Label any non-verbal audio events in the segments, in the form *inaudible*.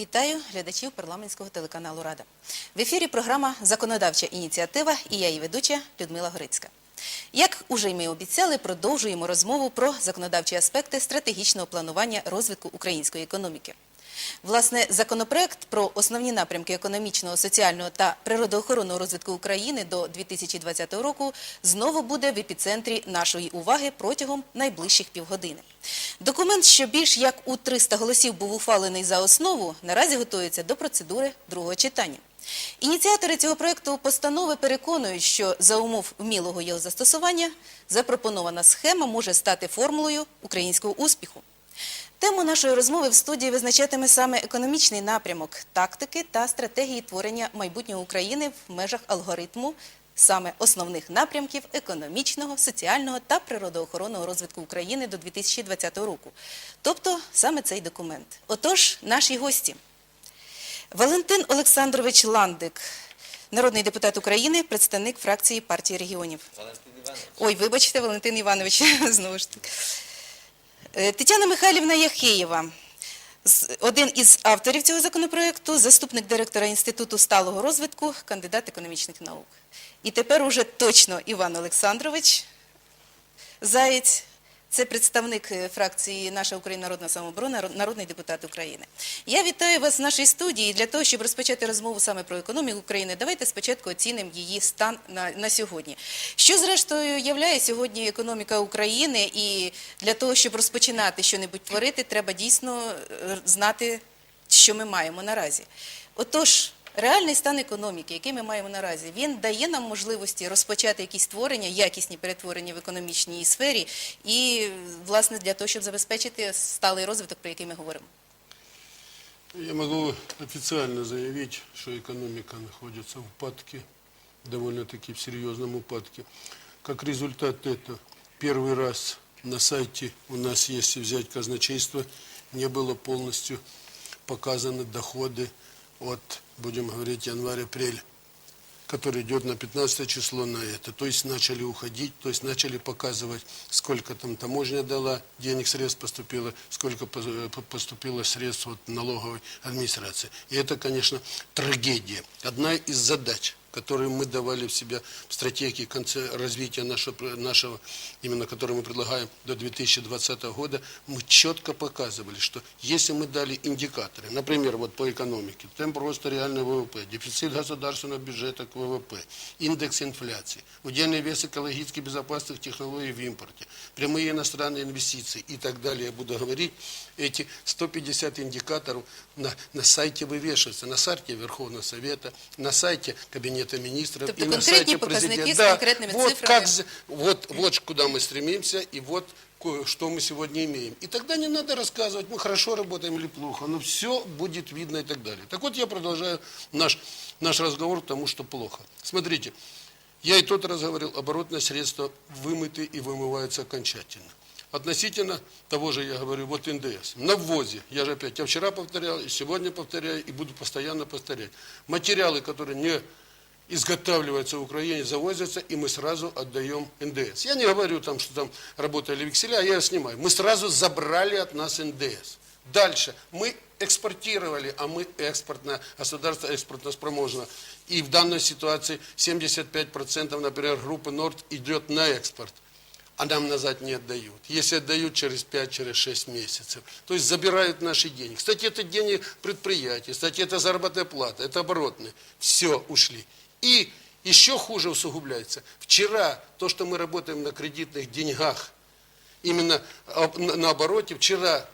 Вітаю глядачів парламентського телеканалу Рада. В ефірі програма Законодавча ініціатива і я її ведуча Людмила Горицька. Як уже й ми обіцяли, продовжуємо розмову про законодавчі аспекти стратегічного планування розвитку української економіки. Власне, законопроект про основні напрямки економічного, соціального та природоохоронного розвитку України до 2020 року знову буде в епіцентрі нашої уваги протягом найближчих півгодини. Документ, що більш як у 300 голосів був ухвалений за основу, наразі готується до процедури другого читання. Ініціатори цього проекту постанови переконують, що за умов вмілого його застосування запропонована схема може стати формулою українського успіху. Тему нашої розмови в студії визначатиме саме економічний напрямок, тактики та стратегії творення майбутнього України в межах алгоритму саме основних напрямків економічного, соціального та природоохоронного розвитку України до 2020 року. Тобто саме цей документ. Отож, наші гості. Валентин Олександрович Ландик, народний депутат України, представник фракції партії регіонів. Валентин Іванович. Ой, вибачте, Валентин Іванович, *laughs* знову ж таки. Е, Тетяна Михайлівна Яхеєва, один із авторів цього законопроекту, заступник директора Інституту сталого розвитку, кандидат економічних наук. І тепер уже точно Іван Олександрович Заєць. Це представник е, фракції Наша Україна Народна самооборона, народний депутат України. Я вітаю вас в нашій студії. Для того, щоб розпочати розмову саме про економіку України, давайте спочатку оцінимо її стан на, на сьогодні. Що, зрештою, являє сьогодні економіка України, і для того, щоб розпочинати щось творити, треба дійсно е, знати, що ми маємо наразі. Отож, реальний стан економіки, який ми маємо наразі, він дає нам можливості розпочати якісь творення, якісні перетворення в економічній сфері, і, власне, для того, щоб забезпечити сталий розвиток, про який ми говоримо. Я могу официально заявить, что экономика находится в упадке, довольно-таки в серьезном упадке. Как результат это, первый раз на сайте у нас, если взять казначейство, не было полностью показаны доходы от, будем говорить, январь-апрель который идет на 15 число на это. То есть начали уходить, то есть начали показывать, сколько там таможня дала, денег, средств поступило, сколько по- по- поступило средств от налоговой администрации. И это, конечно, трагедия. Одна из задач, – которые мы давали в себя в стратегии конце развития нашего, нашего, именно которую мы предлагаем до 2020 года, мы четко показывали, что если мы дали индикаторы, например, вот по экономике, темп роста реального ВВП, дефицит государственного бюджета к ВВП, индекс инфляции, удельный вес экологически безопасных технологий в импорте, прямые иностранные инвестиции и так далее, я буду говорить, эти 150 индикаторов на, на сайте вывешиваются, на сайте Верховного Совета, на сайте Кабинета министров Тобто и на сайте президента. конкретними вот цифрами. Как, вот, вот куда мы стремимся и вот что мы сегодня имеем. И тогда не надо рассказывать, мы хорошо работаем или плохо, но все будет видно и так далее. Так вот я продолжаю наш, наш разговор к тому, что плохо. Смотрите, я и тот раз говорил, оборотные средства вымыты и вымываются окончательно. Относительно того же, я говорю, вот НДС. На ввозе, я же опять, я вчера повторял, и сегодня повторяю, и буду постоянно повторять. Материалы, которые не изготавливаются в Украине, завозятся, и мы сразу отдаем НДС. Я не говорю, там, что там работали векселя, я снимаю. Мы сразу забрали от нас НДС. Дальше. Мы экспортировали, а мы экспортное, государство экспортно спроможно. И в данной ситуации 75%, например, группы Норд идет на экспорт а нам назад не отдают. Если отдают через 5-6 месяцев. То есть забирают наши деньги. Кстати, это деньги предприятий, кстати, это заработная плата, это оборотные. Все, ушли. И еще хуже усугубляется. Вчера то, что мы работаем на кредитных деньгах, именно на обороте, вчера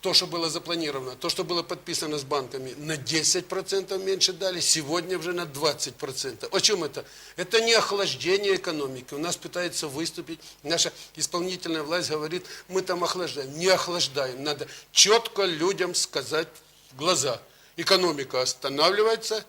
то, что было запланировано, то, что было подписано с банками, на 10% меньше дали, сегодня уже на 20%. О чем это? Это не охлаждение экономики. У нас пытается выступить, наша исполнительная власть говорит, мы там охлаждаем. Не охлаждаем. Надо четко людям сказать в глаза. Экономика останавливается,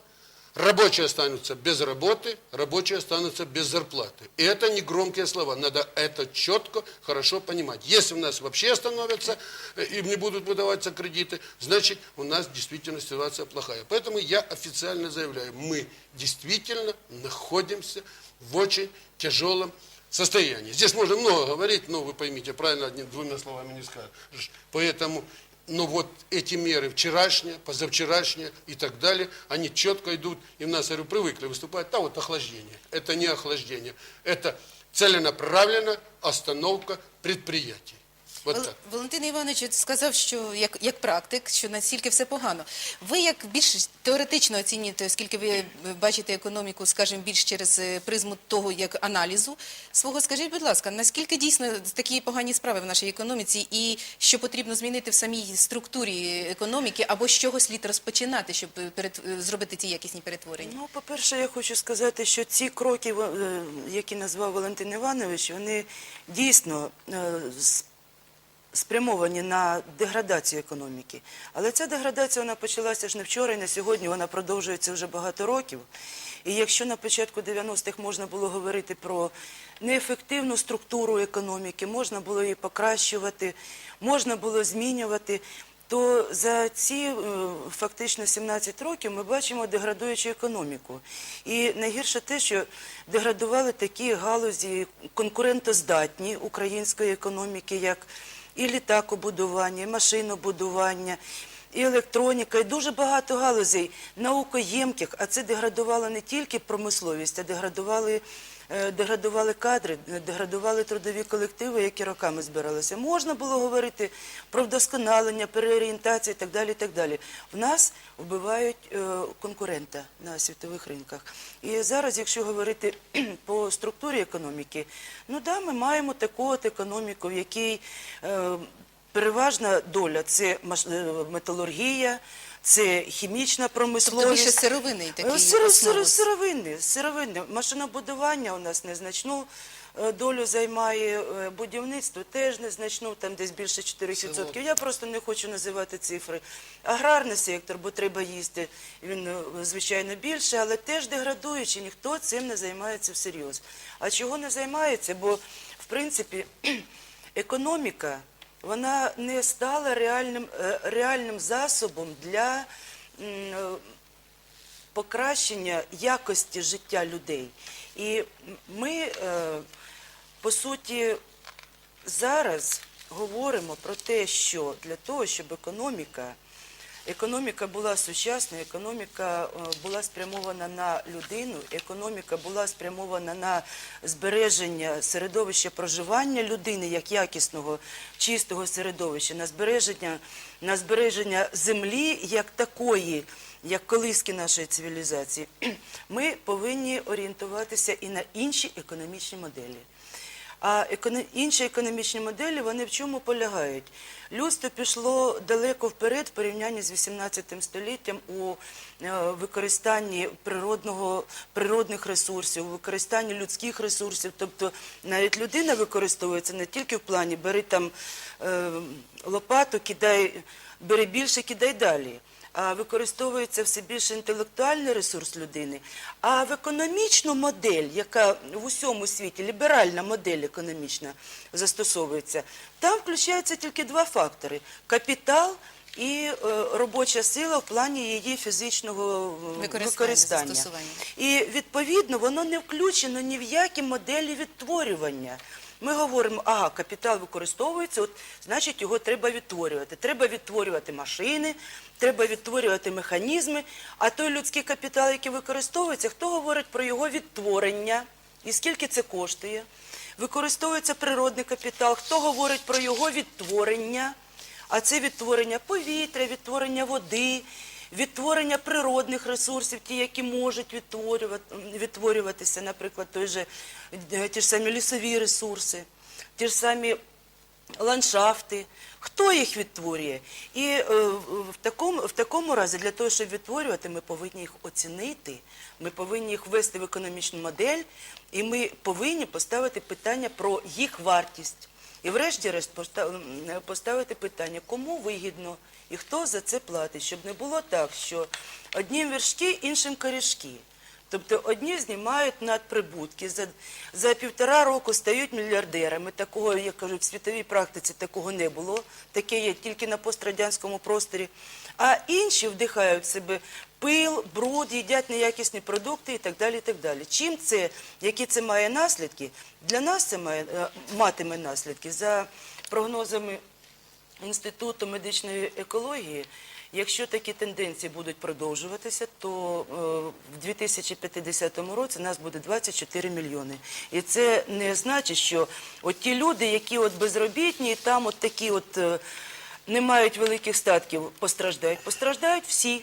Рабочие останутся без работы, рабочие останутся без зарплаты. И это не громкие слова, надо это четко, хорошо понимать. Если у нас вообще остановятся, э, им не будут выдаваться кредиты, значит у нас действительно ситуация плохая. Поэтому я официально заявляю, мы действительно находимся в очень тяжелом состоянии. Здесь можно много говорить, но вы поймите, правильно одним двумя словами не скажешь. Поэтому Но вот эти меры вчерашние, позавчерашние и так далее, они четко идут. И у нас, я говорю, привыкли выступать, да, вот охлаждение. Это не охлаждение. Это целенаправленная остановка предприятий. Вот Валентин Іванович сказав, що як, як практик, що настільки все погано. Ви як більш теоретично оцінюєте, оскільки ви бачите економіку, скажімо, більш через е, призму того, як аналізу свого, скажіть, будь ласка, наскільки дійсно такі погані справи в нашій економіці, і що потрібно змінити в самій структурі економіки, або з чого слід розпочинати, щоб перет- е, зробити ці якісні перетворення? Ну, по-перше, я хочу сказати, що ці кроки, е, які назвав Валентин Іванович, вони дійсно с- спрямовані на деградацію економіки. Але ця деградація вона почалася ж не вчора і не сьогодні, вона продовжується вже багато років. І якщо на початку 90-х можна було говорити про неефективну структуру економіки, можна було її покращувати, можна було змінювати, то за ці е, фактично 17 років ми бачимо деградуючу економіку. І найгірше те, що деградували такі галузі конкурентоздатні української економіки, як і літакобудування, і машинобудування, і електроніка, і дуже багато галузей наукоємких, а це деградувало не тільки промисловість, а деградували, деградували кадри, деградували трудові колективи, які роками збиралися. Можна було говорити про вдосконалення, переорієнтацію і так далі. І так далі. В нас вбивають е, конкурента на світових ринках. І зараз, якщо говорити *clears throat* по структурі економіки, ну да, ми маємо таку от економіку, в якій е, переважна доля це е, металургія, це хімічна Тобто промисловість. більше сировинний такий сиро- основи. сиро- сировинне. Машинобудування у нас незначну е, долю займає, е, будівництво теж незначну, там десь більше 4%. Я просто не хочу називати цифри. Аграрний сектор, бо треба їсти, він, е, звичайно, більше, але теж деградуючий, ніхто цим не займається всерйоз. А чого не займається? Бо, в принципі, *clears throat* економіка, вона не стала реальним, е, реальним засобом для е, покращення якості життя людей. І ми, е, по суті, зараз говоримо про те, що для того, щоб економіка, економіка була сучасною, економіка е, була спрямована на людину, економіка була спрямована на збереження середовища проживання людини як якісного, чистого середовища, на збереження, на збереження землі як такої, як колиски нашої цивілізації, *clears throat* ми повинні орієнтуватися і на інші економічні моделі. А інші економічні моделі вони в чому полягають? Людство пішло далеко вперед в порівнянні з 18 століттям у е, використанні природного, природних ресурсів, у використанні людських ресурсів. Тобто навіть людина використовується не тільки в плані бери там е, лопату, кидай, бери більше, кидай далі використовується все більше інтелектуальний ресурс людини, а в економічну модель, яка в усьому світі, ліберальна модель економічна застосовується, там включаються тільки два фактори: капітал і е, робоча сила в плані її фізичного е, Використання, використання. І відповідно воно не включено ні в які моделі відтворювання. Ми говоримо, ага, капітал використовується, от значить його треба відтворювати. Треба відтворювати машини, треба відтворювати механізми. А той людський капітал, який використовується, хто говорить про його відтворення і скільки це коштує? Використовується природний капітал, хто говорить про його відтворення? А це відтворення повітря, відтворення води, відтворення природних ресурсів, ті, які можуть відтворювати, відтворюватися, наприклад, той же, е, ті ж самі лісові ресурси, ті ж самі ландшафти. Хто їх відтворює? І е, в, такому, в такому разі, для того, щоб відтворювати, ми повинні їх оцінити, ми повинні їх ввести в економічну модель, і ми повинні поставити питання про їх вартість. І врешті-решт поста- поставити питання, кому вигідно і хто за це платить, щоб не було так, що однім вершки, іншим корішки. Тобто одні знімають надприбутки, за, за півтора року стають мільярдерами. Такого, я кажу, в світовій практиці такого не було. Таке є тільки на пострадянському просторі. А інші вдихають в себе пил, бруд, їдять неякісні продукти і так далі. І так далі. Чим це, які це має наслідки? Для нас це має, е, матиме наслідки за прогнозами Інституту медичної екології, якщо такі тенденції будуть продовжуватися, то е, в 2050 році нас буде 24 мільйони. І це не значить, що от ті люди, які от безробітні, там от такі от е, не мають великих статків, постраждають. Постраждають всі.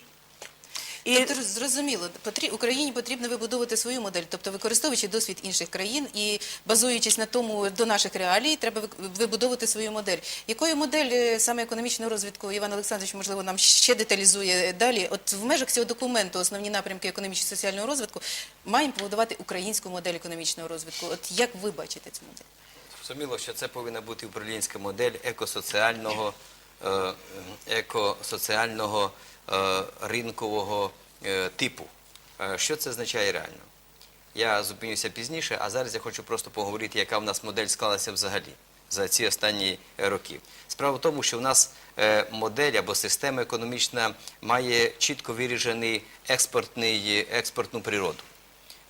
І Тобто зрозуміло, потрі- Україні потрібно вибудовувати свою модель, тобто використовуючи досвід інших країн і базуючись на тому до наших реалій, треба вибудовувати свою модель. Якою модель е, саме економічного розвитку Іван Олександрович, можливо, нам ще деталізує далі? От в межах цього документу основні напрямки економічно-соціального розвитку маємо побудувати українську модель економічного розвитку. От як ви бачите цю модель? Зрозуміло, що це повинна бути управлінська модель екосоціального, е, екосоціального ринкового е, типу. Е, Що це означає реально? Я зупинюся пізніше, а зараз я хочу просто поговорити, яка в нас модель склалася взагалі за ці останні е, роки. Справа в тому, що в нас е, модель або система економічна має чітко виріжений експортний, експортну природу.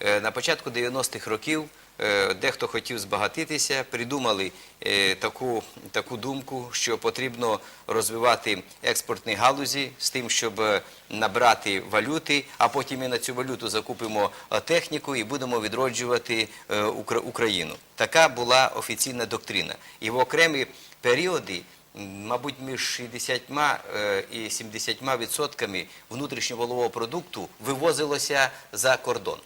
Е, На початку 90-х років е, дехто хотів збагатитися, придумали е, таку, таку думку, що потрібно розвивати експортні галузі з тим, щоб е, набрати валюти, а потім ми на цю валюту закупимо е, техніку і будемо відроджувати е, Україну. Така була офіційна доктрина. І в окремі періоди мабуть, між 60 е, і 70 відсотками внутрішньовалового продукту вивозилося за кордон.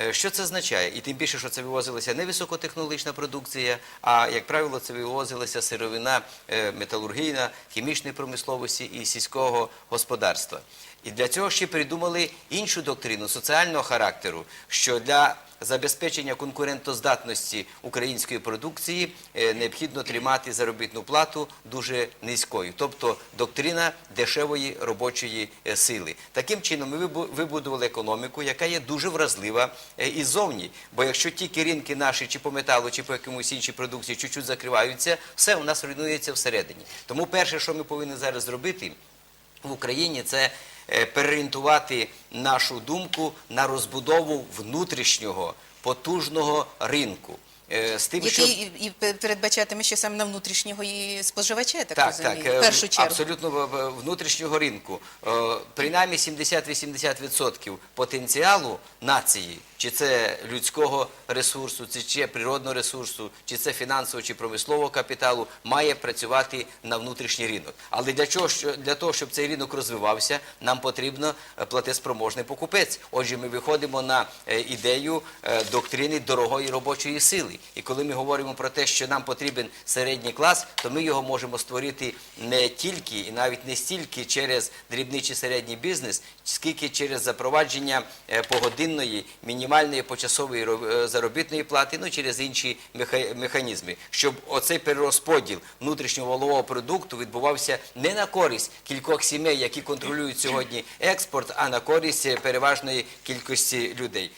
Е, Що це означає? І тим більше, що це вивозилася не високотехнологічна продукція, а, як правило, це вивозилася сировина е, металургійна, хімічної промисловості і сільського господарства. І для цього ще придумали іншу доктрину соціального характеру, що для забезпечення конкурентоздатності української продукції е, необхідно тримати заробітну плату дуже низькою, тобто доктрина дешевої робочої е, сили. Таким чином, ми вибудували економіку, яка є дуже вразлива е, і зовні. Бо якщо тільки ринки наші, чи по металу, чи по якомусь іншій продукції чуть-чуть закриваються, все у нас руйнується всередині. Тому перше, що ми повинні зараз зробити в Україні, це переорієнтувати нашу думку на розбудову внутрішнього потужного ринку. Е, З тим. Який і- і передбачатиме, ще саме на внутрішнього і споживача, так, Так, розумію, так, в е, першу чергу. абсолютно в- в- внутрішнього ринку. Е, Принаймні 70-80% потенціалу нації, чи це людського ресурсу, чи це природного ресурсу, чи це фінансового чи промислового капіталу, має працювати на внутрішній ринок. Але для чого для того, щоб цей ринок розвивався, нам потрібно е, платеспроможний покупець. Отже, ми виходимо на е, ідею е, доктрини дорогої робочої сили. І коли ми говоримо про те, що нам потрібен середній клас, то ми його можемо створити не тільки і навіть не стільки через дрібний чи середній бізнес, скільки через запровадження погодинної мінімальної почасової е, заробітної плати, ну через інші механізми, щоб оцей перерозподіл внутрішнього валового продукту відбувався не на користь кількох сімей, які контролюють сьогодні експорт, а на користь е, переважної кількості людей.